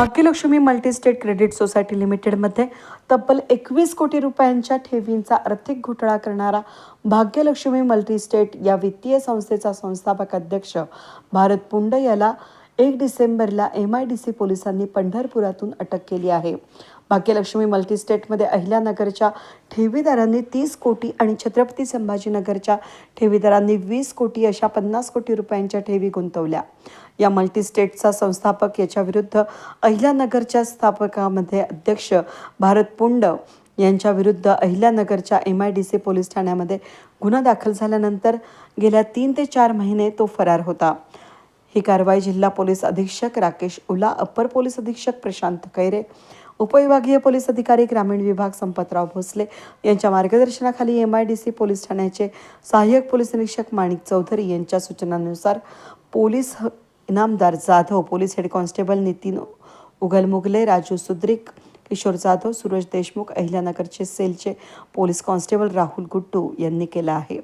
Bhagyalakshmi multi-state credit society लिमिटेडमध्ये तब्बल एकवीस कोटी रुपयांच्या ठेवींचा आर्थिक घोटाळा करणारा भाग्यलक्ष्मी मल्टीस्टेट या वित्तीय संस्थेचा संस्थापक अध्यक्ष भारत पुंड याला एक डिसेंबरला एम आय डी सी पोलिसांनी पंढरपुरातून अटक केली आहे. भाग्यलक्ष्मी मल्टीस्टेटमध्ये अहिल्यानगरच्या ठेवीदारांनी तीस कोटी आणि छत्रपती संभाजीनगरच्या ठेवीदारांनी वीस कोटी अशा पन्नास कोटी रुपयांच्या ठेवी गुंतवल्या. या मल्टीस्टेटचा संस्थापक याच्याविरुद्ध अहिल्यानगरच्या स्थापकामध्ये अध्यक्ष भारत पुंड यांच्याविरुद्ध अहिल्यानगरच्या M I D C police ठाण्यामध्ये गुन्हा दाखल झाल्यानंतर गेल्या तीन ते चार महिने तो फरार होता. ही कारवाई जिल्हा पोलीस अधीक्षक राकेश उला अप्पर पोलीस अधीक्षक प्रशांत खैरे उपविभागीय पोलीस अधिकारी ग्रामीण विभाग संपतराव भोसले यांच्या मार्गदर्शनाखाली M I D C police ठाण्याचे सहाय्यक पोलीस निरीक्षक माणिक चौधरी यांच्या सूचनांनुसार police Inamdar Jadhav police head constable Nitin Ugalmugle Raju Sudrik Kishor Jadhav Suresh Deshmukh अहिल्यानगरचे सेलचे पोलीस कॉन्स्टेबल राहुल गुट्टू यांनी केलं आहे.